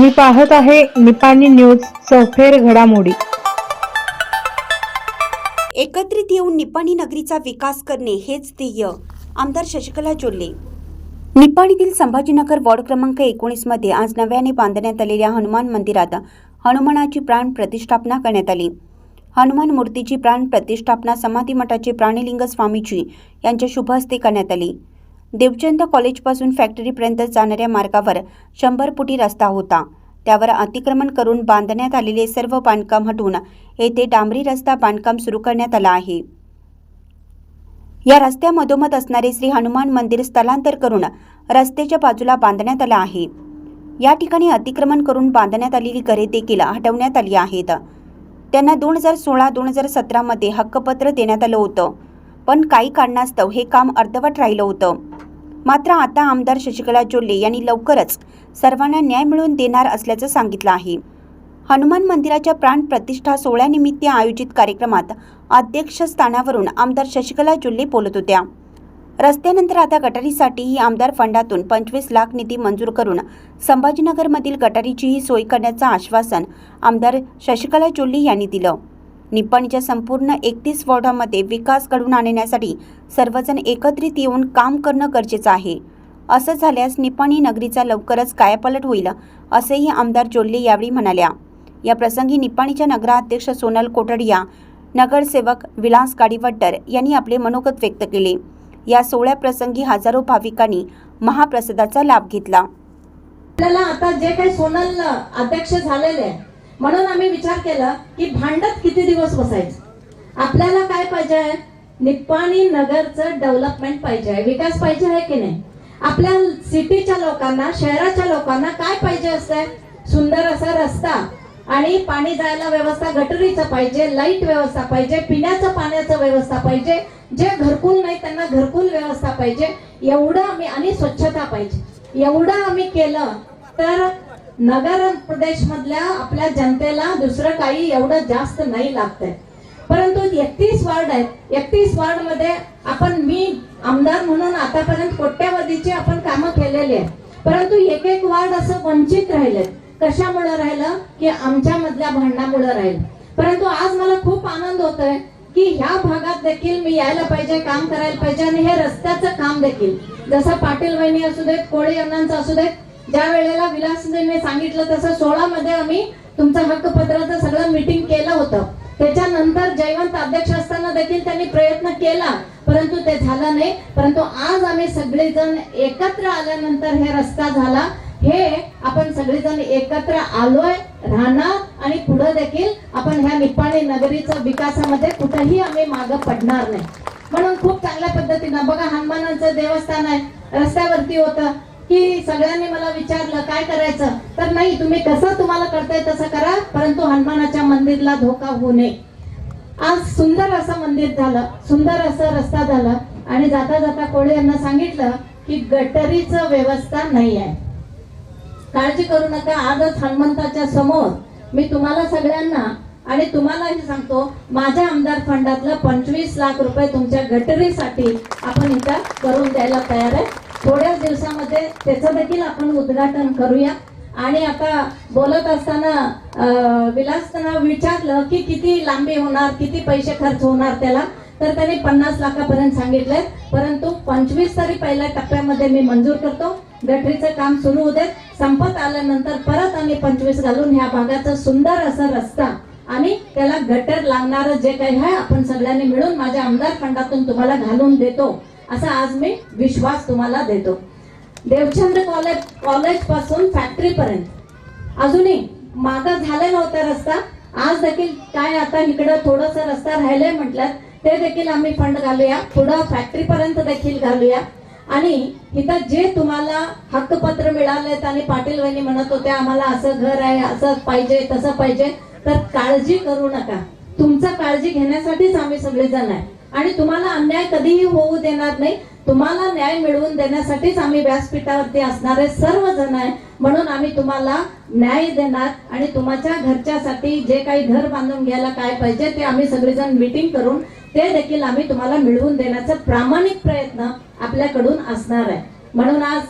तुम्ही पाहत आहे निपाणी न्यूज सौफेर घडामोडी. एकत्रित येऊन निपाणी नगरीचा विकास करणे हेच ध्येय आमदार शशिकला जोल्ले निपाणीतील संभाजीनगर वॉर्ड क्रमांक एकोणीसमध्ये आज नव्याने बांधण्यात आलेल्या हनुमान मंदिरात हनुमानाची प्राण प्रतिष्ठापना करण्यात आली. हनुमान मूर्तीची प्राण प्रतिष्ठापना समाधी मठाचे प्राणिलिंग स्वामीजी यांच्या शुभ हस्ते करण्यात आली. देवचंद कॉलेजपासून फॅक्टरीपर्यंत जाणाऱ्या मार्गावर शंभर फुटी रस्ता होता. त्यावर अतिक्रमण करून बांधण्यात आलेले सर्व बांधकाम हटवून येथे डांबरी रस्ता बांधकाम सुरू करण्यात आला आहे. या रस्त्यामधोमध असणारे श्री हनुमान मंदिर स्थलांतर करून रस्त्याच्या बाजूला बांधण्यात आलं आहे. या ठिकाणी अतिक्रमण करून बांधण्यात आलेली घरे देखील हटवण्यात आली आहेत. त्यांना दोन हजार सोळा दोन हजार सतरामध्ये हक्कपत्र देण्यात आलं होतं. पण काही कारणास्तव हे काम अर्धवट राहिलं होतं. मात्र आता आमदार शशिकला जोल्ले यांनी लवकरच सर्वांना न्याय मिळवून देणार असल्याचं सांगितलं आहे. हनुमान मंदिराच्या प्राण प्रतिष्ठा सोहळ्यानिमित्त आयोजित कार्यक्रमात अध्यक्षस्थानावरून आमदार शशिकला जोल्ले बोलत होत्या. रस्त्यानंतर आता गटारीसाठीही आमदार फंडातून पंचवीस लाख निधी मंजूर करून संभाजीनगरमधील गटारीचीही सोय करण्याचं आश्वासन आमदार शशिकला जोल्ले यांनी दिलं. निपाणीच्या संपूर्ण एकतीस वॉर्डामध्ये विकास घडवून आणण्यासाठी सर्वजण एकत्रित येऊन काम करणं गरजेचं आहे. असं झाल्यास निपाणी नगरीचा लवकरच कायापालट होईल असेही आमदार जोल्ले यावेळी म्हणाल्या. या प्रसंगी निपाणीच्या नगराध्यक्ष सोनल कोटडिया नगरसेवक विलास काडीवड्डर यांनी आपले मनोगत व्यक्त केले. या सोहळ्याप्रसंगी हजारो भाविकांनी महाप्रसादाचा लाभ घेतला. आपल्याला आता जे काही सोनल अध्यक्ष झालेले आहे म्हणून आम्ही विचार केला की भांडत किती दिवस बसायचं? आपल्याला काय पाहिजे? आहे निप्पाणी नगरचं डेव्हलपमेंट पाहिजे. आहे विकास पाहिजे आहे की नाही? आपल्या सिटीच्या लोकांना शहराच्या लोकांना काय पाहिजे असतंय? सुंदर असा रस्ता आणि पाणी जायला व्यवस्था गटरीचं पाहिजे लाइट व्यवस्था पाहिजे पिण्याचं पाण्याचं व्यवस्था पाहिजे जे घरकुल नाही त्यांना घरकुल व्यवस्था पाहिजे एवढं आम्ही आणि स्वच्छता पाहिजे. एवढं आम्ही केलं तर नगर प्रदेश मधल्या आपल्या जनतेला दुसरं काही एवढं जास्त नाही लागतंय. परंतु एकतीस वार्ड आहेत. एकतीस वार्डमध्ये आपण मी आमदार म्हणून आतापर्यंत कोट्यावधीची आपण कामं केलेली आहेत. परंतु एक एक वार्ड असं वंचित राहिले कशामुळे राहिलं? की आमच्या मधल्या भांडणामुळे राहिलं. परंतु आज मला खूप आनंद होतोय की ह्या भागात देखील मी यायला पाहिजे काम करायला पाहिजे आणि हे रस्त्याचं काम देखील. जसं पाटील वहिनी असू देत कोळी अण्णांचं असू देत ज्या वेळेला विलासजीने सांगितलं तसं सोळा मध्ये आम्ही तुमचं हक्कपत्राचं सगळं मिटिंग केलं होतं. त्याच्यानंतर जयवंत अध्यक्ष असताना देखील त्यांनी प्रयत्न केला परंतु ते झालं नाही. परंतु आज आम्ही सगळेजण एकत्र आल्यानंतर हे रस्ता झाला. हे आपण सगळेजण एकत्र आलोय राहणार आणि पुढे देखील आपण ह्या निप्पाणी नगरीच्या विकासामध्ये कुठेही आम्ही मागं पडणार नाही. म्हणून खूप चांगल्या पद्धतीनं बघा हनुमानाचं देवस्थान आहे रस्त्यावरती होतं. की सगळ्यांनी मला विचारलं काय करायचं? तर नाही तुम्ही कसं तुम्हाला करताय तसं करा परंतु हनुमानाच्या मंदिरला धोका होऊ नये. आज सुंदर असं मंदिर झालं सुंदर असं रस्ता झाला आणि जाता जाता कोळे यांना सांगितलं की गटरीच व्यवस्था नाही आहे. काळजी करू नका आजच हनुमंताच्या समोर मी तुम्हाला सगळ्यांना आणि तुम्हालाही सांगतो माझ्या आमदार फंडातलं पंचवीस लाख रुपये तुमच्या गटरीसाठी आपण इथं करून द्यायला तयार आहे. थोड्याच दिवसामध्ये त्याचं देखील आपण उद्घाटन करूया. आणि आता बोलत असताना अं, विलासना विचारलं की किती लांबी होणार किती पैसे खर्च होणार त्याला? तर त्यांनी पन्नास लाखापर्यंत सांगितलंय. परंतु पंचवीस तरी पहिल्या टप्प्यामध्ये मी मंजूर करतो. गटरीचं काम सुरू होते संपत आल्यानंतर परत आम्ही पंचवीस घालून ह्या भागाचा सुंदर असा रस्ता आणि त्याला गटर लागणारं जे काही आहे आपण सगळ्यांनी मिळून माझ्या आमदार फंडातून तुम्हाला घालून देतो. असा आज मी विश्वास तुम्हाला देतो. देवचंद्र कॉलेज कॉलेजपासून फॅक्टरी पर्यंत. अजूनही मागा झालेला होता रस्ता. आज देखील काय आता इकडं थोडस रस्ता राहिलाय म्हटल्यात ते देखील आम्ही फंड घालूया. पुढं फॅक्टरी पर्यंत देखील घालूया. आणि इथं जे तुम्हाला हक्कपत्र मिळालेत आणि पाटील वहिनी म्हणत होते आम्हाला असं घर आहे असं पाहिजे तसं पाहिजे तर काळजी करू नका. तुमचा काळजी घेण्यासाठीच आम्ही सगळेजण आहे. आणि तुम्हाला अन्याय कधीही होऊ देणार नाही. तुम्हाला न्याय मिळवून देण्यासाठीच आम्ही व्यासपीठावरती असणारे सर्व जण आहे. म्हणून आम्ही तुम्हाला न्याय देणार आणि तुमच्या घरच्यासाठी जे काही घर बांधून घ्यायला काय पाहिजे ते आम्ही सगळेजण मिटिंग करून ते देखील आम्ही तुम्हाला मिळवून देण्याचा प्रामाणिक प्रयत्न आपल्याकडून असणार आहे. म्हणून आज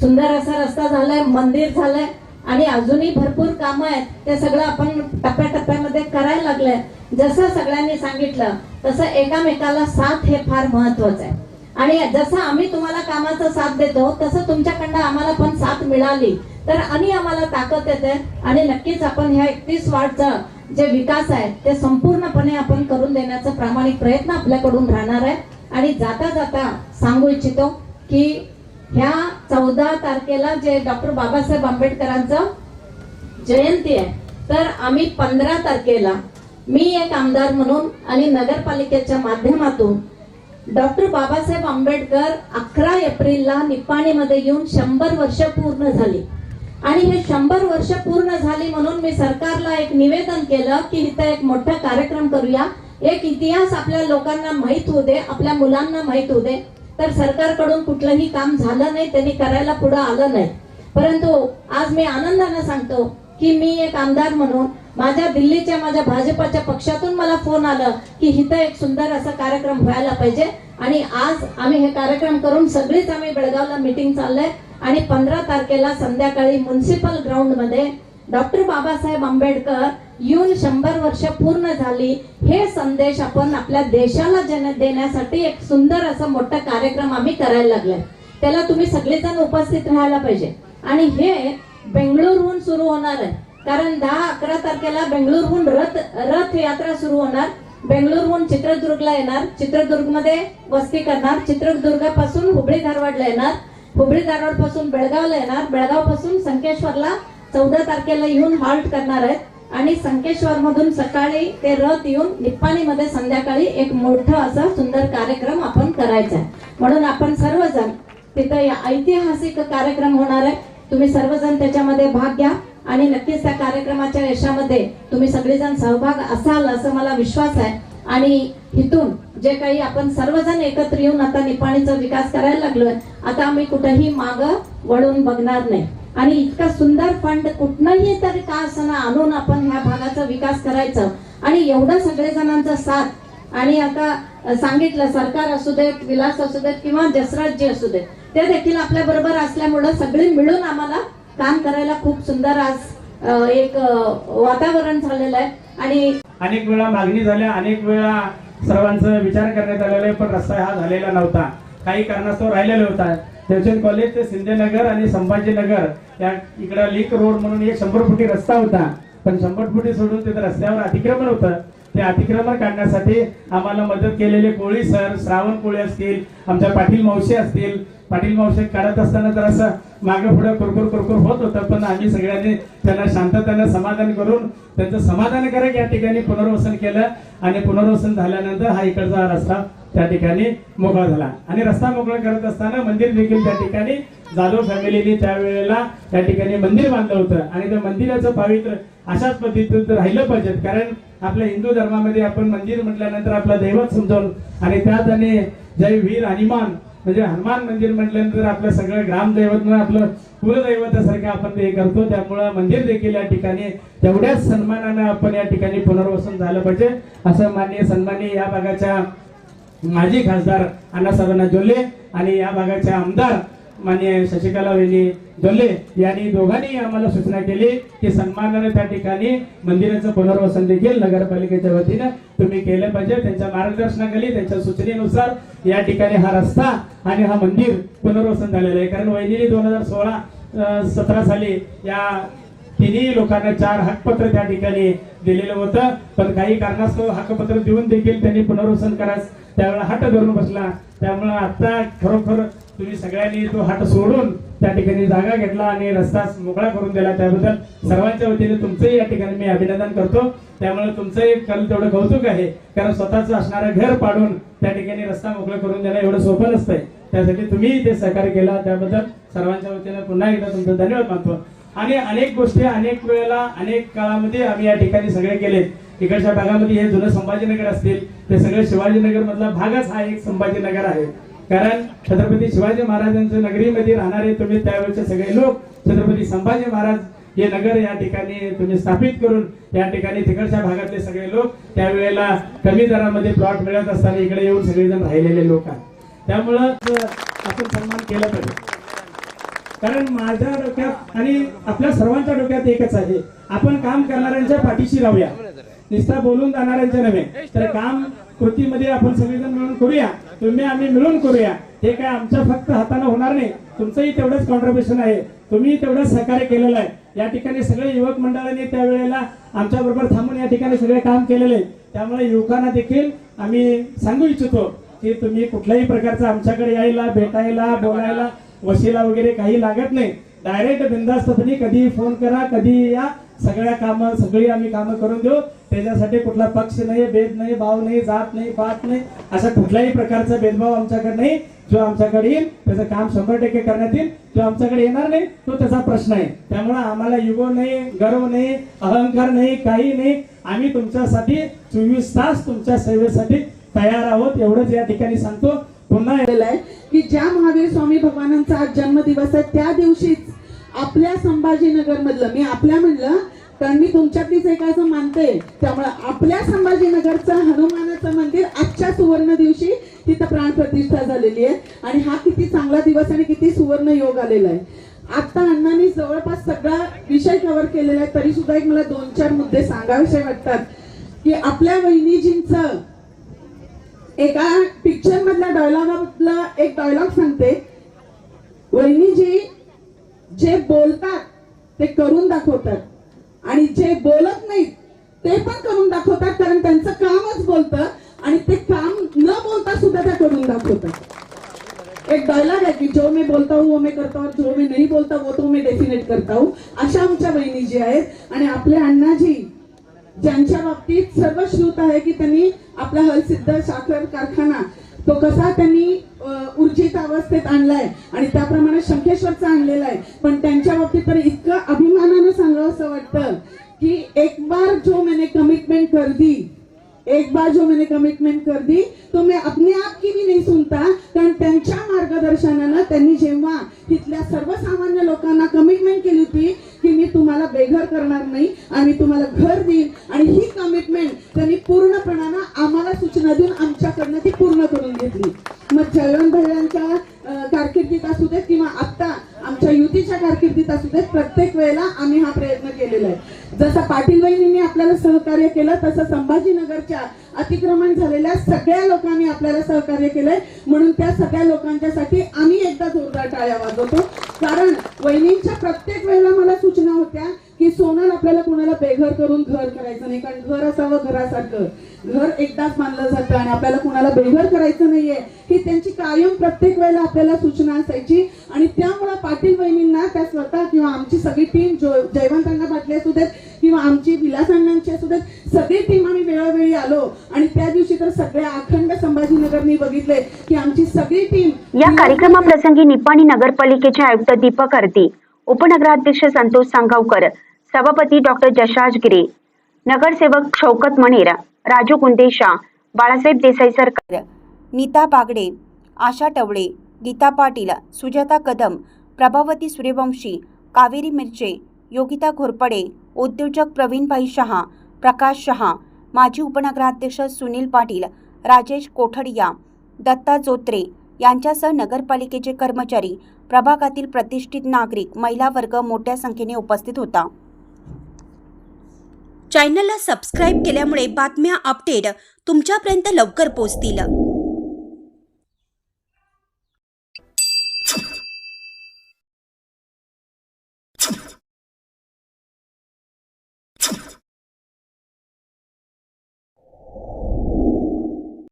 सुंदर असा रस्ता झालाय मंदिर झालंय. आणि अजूनही भरपूर कामं आहेत. ते सगळं आपण टप्प्याटप्प्यामध्ये करायला लागलंय. जसं सगळ्यांनी सांगितलं तसं एकामेकाला साथ हे फार महत्वाचं आहे. आणि जसं आम्ही तुम्हाला कामाचा साथ देतो तसं तुमच्याकडनं आम्हाला पण साथ मिळाली. तर आणि आम्हाला ताकद येते. आणि नक्कीच आपण ह्या एकतीस वाटचा जे विकास आहे ते संपूर्णपणे आपण करून देण्याचा प्रामाणिक प्रयत्न आपल्याकडून राहणार आहे. आणि जाता जाता सांगू इच्छितो की ह्या चौदा तारखेला जे डॉक्टर बाबासाहेब आंबेडकरांचं जयंती आहे तर आम्ही पंधरा तारखेला मी एक आमदार म्हणून आणि नगरपालिकेच्या माध्यमातून डॉक्टर बाबासाहेब आंबेडकर अकरा एप्रिलला निपाणीमध्ये येऊन शंभर वर्ष पूर्ण झाली. आणि हे शंभर वर्ष पूर्ण झाली म्हणून मी सरकारला एक निवेदन केलं की इथं एक मोठा कार्यक्रम करूया. एक इतिहास आपल्या लोकांना माहीत होऊ दे आपल्या मुलांना माहीत होऊ दे. तर सरकारकडून कुठलंही काम झालं नाही त्यांनी करायला पुढे आलं नाही. परंतु आज मी आनंदानं सांगतो की मी एक आमदार म्हणून माझ्या दिल्लीच्या माझ्या भाजपाच्या पक्षातून मला फोन आलं की इथं एक सुंदर असा कार्यक्रम व्हायला पाहिजे. आणि आज आम्ही हे कार्यक्रम करून सगळीच आम्ही बेळगावला मीटिंग चाललंय. आणि पंधरा तारखेला संध्याकाळी म्युन्सिपल ग्राउंडमध्ये डॉक्टर बाबासाहेब आंबेडकर येऊन शंभर वर्ष पूर्ण झाली. हे संदेश आपण आपल्या देशाला जन देण्यासाठी एक सुंदर असा मोठा कार्यक्रम आम्ही करायला लागलाय. त्याला तुम्ही सगळेजण उपस्थित राहायला पाहिजे. आणि हे बेंगळूरहून सुरू होणार आहे. कारण दहा अकरा तारखेला बेंगळूरहून रथ रथ यात्रा सुरू होणार. बेंगळूरहून चित्रदुर्गला येणार. चित्रदुर्गमध्ये वस्ती करणार. चित्रदुर्गापासून हुबळी धारवाडला येणार. हुबळी धारवाडपासून बेळगावला येणार. बेळगावपासून संकेश्वरला चौदा तारखेला येऊन हॉल्ट करणार आहेत. आणि संकेश्वर मधून सकाळी ते रथ येऊन निप्पाणीमध्ये संध्याकाळी एक मोठा असा सुंदर कार्यक्रम आपण करायचा आहे. म्हणून आपण सर्वजण तिथं या ऐतिहासिक कार्यक्रम होणार आहे. तुम्ही सर्वजण त्याच्यामध्ये भाग घ्या आणि नक्कीच त्या कार्यक्रमाच्या यशामध्ये तुम्ही सगळेजण सहभाग असाल असं मला विश्वास आहे. आणि इथून जे काही आपण सर्वजण एकत्र येऊन आता निपाणीचा विकास करायला लागलोय आता आम्ही कुठेही माग वळून बघणार नाही. आणि इतका सुंदर फंड कुठनंही तरी का असं आणून आपण ह्या भागाचा विकास करायचं. आणि एवढं सगळे जणांचा साथ. आणि आता सांगितलं सरकार असू देत विलास असू देत किंवा जसराजजी असू देत ते देखील आपल्या बरोबर असल्यामुळं सगळे मिळून आम्हाला काम करायला खूप सुंदर आज एक वातावरण झालेलं आहे. आणि अनेक वेळा मागणी झाल्या अनेक वेळा सर्वांचा विचार करण्यात आलेला आहे पण रस्ता हा झालेला नव्हता. काही कारणास्तव राहिलेला होता. देवचंद कॉलेज ते शिंदेनगर आणि संभाजीनगर. या इकडं लिंक रोड म्हणून एक शंभर फुटी रस्ता होता. पण शंभर फुटी सोडून तिथं रस्त्यावर अतिक्रमण होतं. ते अतिक्रमण काढण्यासाठी आम्हाला मदत केलेले कोळी सर श्रावण कोळी असतील आमच्या पाटील मावशी असतील. पाटील मावशी काढत असताना तर असं मागं पुढे कुरकुर कुरकुर होत होतं पण आम्ही सगळ्यांनी त्यांना शांततेनं समाधान करून त्यांचं समाधानकारक या ठिकाणी पुनर्वसन केलं आणि पुनर्वसन झाल्यानंतर हा इकडचा रस्ता त्या ठिकाणी मोकळा झाला. आणि रस्ता मोकळा करत असताना मंदिर देखील त्या ठिकाणी जाधव फॅमिलीने त्यावेळेला त्या ठिकाणी मंदिर बांधलं होतं. आणि त्या मंदिराचं पावित्र्य अशाच पद्धतीनं राहिलं पाहिजे. कारण आपल्या हिंदू धर्मामध्ये आपण मंदिर म्हटल्यानंतर आपलं दैवत समजावून आणि त्यात आणि जय वीर हनुमान म्हणजे हनुमान मंदिर म्हटल्यानंतर आपलं सगळं ग्रामदैवत आपलं कुलदैवतासारखं आपण ते करतो. त्यामुळं मंदिर देखील या ठिकाणी तेवढ्याच सन्मानानं आपण या ठिकाणी पुनर्वसन झालं पाहिजे. असं मान्य सन्मान्य या भागाच्या माजी खासदार अण्णासाहेबांना जोल्ले आणि या भागाचे आमदार माननीय शशिकला वहिनी जोल्ले यांनी दोघांनी आम्हाला सूचना केली की सन्मानाने त्या ठिकाणी मंदिराचं पुनर्वसन देखील नगरपालिकेच्या वतीनं तुम्ही केलं पाहिजे. त्यांच्या मार्गदर्शनाखाली त्यांच्या सूचनेनुसार या ठिकाणी हा रस्ता आणि हा मंदिर पुनर्वसन झालेलं आहे. कारण वहिनी दोन हजार सोळा सतरा साली या तिन्ही लोकांना चार हकपत्र त्या ठिकाणी दिलेलं होतं. पण काही कारणास्तव हकपत्र देऊन देखील त्यांनी पुनर्वसन करास त्यावेळेला हट धरून बसला. त्यामुळे आता खरोखर तुम्ही सगळ्यांनी तो हट सोडून त्या ठिकाणी जागा घेतला आणि रस्ता मोकळा करून दिला. त्याबद्दल सर्वांच्या वतीने तुमचंही या ठिकाणी मी अभिनंदन करतो. त्यामुळे तुमचंही कल तेवढं कौतुक आहे. कारण स्वतःच असणारं घर पाडून त्या ठिकाणी रस्ता मोकळा करून देणं एवढं सोपं नसतंय. त्यासाठी तुम्ही ते सहकार्य केला. त्याबद्दल सर्वांच्या वतीने पुन्हा एकदा तुमचं धन्यवाद मानतो. आणि अनेक गोष्टी अनेक वेळेला अनेक काळामध्ये आम्ही या ठिकाणी सगळे केले इकडच्या भागामध्ये हे जुनं संभाजीनगर असतील ते सगळे शिवाजीनगर मधला भागच हा एक संभाजीनगर आहे. कारण छत्रपती शिवाजी महाराजांच्या नगरीमध्ये राहणारे तुम्ही त्यावेळेचे सगळे लोक छत्रपती संभाजी महाराज हे नगर या ठिकाणी तुम्ही स्थापित करून या ठिकाणी तिकडच्या भागातले सगळे लोक त्यावेळेला कमी दरामध्ये प्लॉट मिळत असताना इकडे येऊन सगळेजण राहिलेले लोक आहेत. त्यामुळं आपण सन्मान केला पाहिजे. कारण माझ्या डोक्यात आणि आपल्या सर्वांच्या डोक्यात एकच आहे. आपण काम करणाऱ्यांच्या पाठीशी राहूया. नुसता बोलून जाणाऱ्यांच्या नव्हे. तर काम कृतीमध्ये आपण सगळेजण मिळून करूया. तुम्ही आम्ही मिळून करूया. हे काय आमच्या फक्त हाताने होणार नाही. तुमचंही तेवढंच कॉन्ट्रीब्युशन आहे. तुम्ही तेवढंच सहकार्य केलेलं आहे. या ठिकाणी सगळे युवक मंडळाने त्यावेळेला आमच्या बरोबर थांबून या ठिकाणी सगळे काम केलेले आहे. त्यामुळे युवकांना देखील आम्ही सांगू इच्छितो की तुम्ही कुठल्याही प्रकारचं आमच्याकडे यायला भेटायला बोलायला वशिला वगैरे काही लागत नाही. डायरेक्ट बिंदास्तपणे कधी फोन करा कधी या. सगळ्या कामं सगळी आम्ही कामं करून देऊ. त्याच्यासाठी कुठला पक्ष नाही भेद नाही भाव नाही जात नाही पात नाही. असा कुठल्याही प्रकारचा भेदभाव आमच्याकडे नाही. जो आमच्याकडे येईल त्याचं काम शंभर टक्के करण्यात येईल. जो आमच्याकडे येणार नाही तो त्याचा प्रश्न आहे. त्यामुळे आम्हाला युगो नाही गर्व नाही अहंकार नाही काही नाही. आम्ही तुमच्यासाठी चोवीस तास तुमच्या सेवेसाठी तयार आहोत. एवढंच या ठिकाणी सांगतो. पुन्हा आहे की ज्या महावीर स्वामी भगवानांचा आज जन्मदिवस आहे त्या दिवशीच आपल्या संभाजीनगर मधलं मी आपल्या म्हणलं कारण मी तुमच्यातलीच एक असं मानते त्यामुळे आपल्या संभाजीनगरचं हनुमानाचं मंदिर आजच्या सुवर्ण दिवशी तिथं प्राणप्रतिष्ठा झालेली आहे. आणि हा किती चांगला दिवस आणि किती सुवर्ण योग आलेला आहे. आता अण्णांनी जवळपास सगळा विषय कव्हर केलेला आहे तरी सुद्धा एक मला दोन चार मुद्दे सांगावेसे वाटतात. की आपल्या वहिनीजींचं एका पिक्चर मधल्या डायलॉगातला एक डायलॉग सांगते. वहिनीजी जे बोलतात ते करून दाखवतात. आणि जे बोलत नाहीत ते पण करून दाखवतात कारण त्यांचं कामच बोलतं आणि ते काम न बोलता सुद्धा त्या करून दाखवतात. एक डायलॉग आहे की जो मी बोलता हूँ वो मैं करता हूँ जो मी नाही बोलता वो तो मी डेफिनेट करता हूँ. अशा आमच्या बहिणीजी आहेत. आणि आपले अण्णाजी ज्यांच्या बाबतीत सर्व श्रुत आहे की त्यांनी आपला हलसिद्ध साखर कारखाना तो कसा त्यांनी अ, ऊर्जित अवस्थेत आणलाय आणि त्याप्रमाणे शंखेश्वरचा आणलेला आहे. पण त्यांच्या बाबतीत तर इतकं अभिमानानं सांगावं असं वाटतं की एक बार जो मैंने कमिटमेंट कर दी एक बार जो मैंने कमिटमेंट कर दी तो मैं अपने आप की भी नहीं सुनता कारण त्यांच्या मार्गदर्शनानं त्यांनी जेव्हा तिथल्या सर्वसामान्य लोकांना कमिटमेंट केली होती की मी तुम्हाला बेघर करणार नाही आणि तुम्हाला घर देईन आणि ही कमिटमेंट त्यांनी पूर्णपणानं आम्हाला सूचना देऊन आमच्याकडनं ती पूर्ण करून घेतली मग जयवंत भैयांच्या अं, कारकिर्दीत असू देत किंवा आता आमच्या युतीच्या कारकिर्दीत असू देत प्रत्येक वेळेला आम्ही हा प्रयत्न केलेला आहे जसं पाटील बहिणींनी आपल्याला सहकार्य केलं तसं संभाजीनगरच्या अतिक्रमण झालेल्या सगळ्या लोकांनी आपल्याला सहकार्य केलंय. म्हणून त्या सगळ्या लोकांच्यासाठी आम्ही एकदा जोरदार टाळ्या वाजवतो. कारण वहिनींच्या प्रत्येक वेळेला मला सूचना होत्या की सोनल आपल्याला कुणाला बेघर करून घर करायचं नाही कारण घर असावं घरासारखं. घर एकदाच बांधलं जातं आणि आपल्याला कुणाला बेघर करायचं नाहीये. ही त्यांची कायम प्रत्येक वेळेला आपल्याला सूचना असायची. आणि त्यामुळे पाटील वहिनींना त्या स्वतः किंवा आमची सगळी टीम जयवंतांना बाटले असू देत संभाजीनगरनी बघितले की आमची सगळी टीम या कार्यक्रमाप्रसंगी निपाणी नगरपालिकेचे आयुक्त दीपक आरती उपनगराध्यक्ष संतोष सांगावकर सभापती डॉक्टर जशाज गिरे नगरसेवक शौकत मणेर राजू कुंदेशा बाळासाहेब देसाई सरकार. नीता बागडे आशा टवळे गीता पाटील सुजाता कदम प्रभावती सूर्यवंशी कावेरी मिरचे योगिता घोरपडे उद्योजक प्रवीणभाई शहा प्रकाश शहा माजी उपनगराध्यक्ष सुनील पाटील राजेश कोठडिया दत्ता जोत्रे यांच्यासह नगरपालिकेचे कर्मचारी प्रभागातील प्रतिष्ठित नागरिक महिला वर्ग मोठ्या संख्येने उपस्थित होता. चॅनलला सबस्क्राईब केल्यामुळे बातम्या अपडेट तुमच्यापर्यंत लवकर पोहोचतील.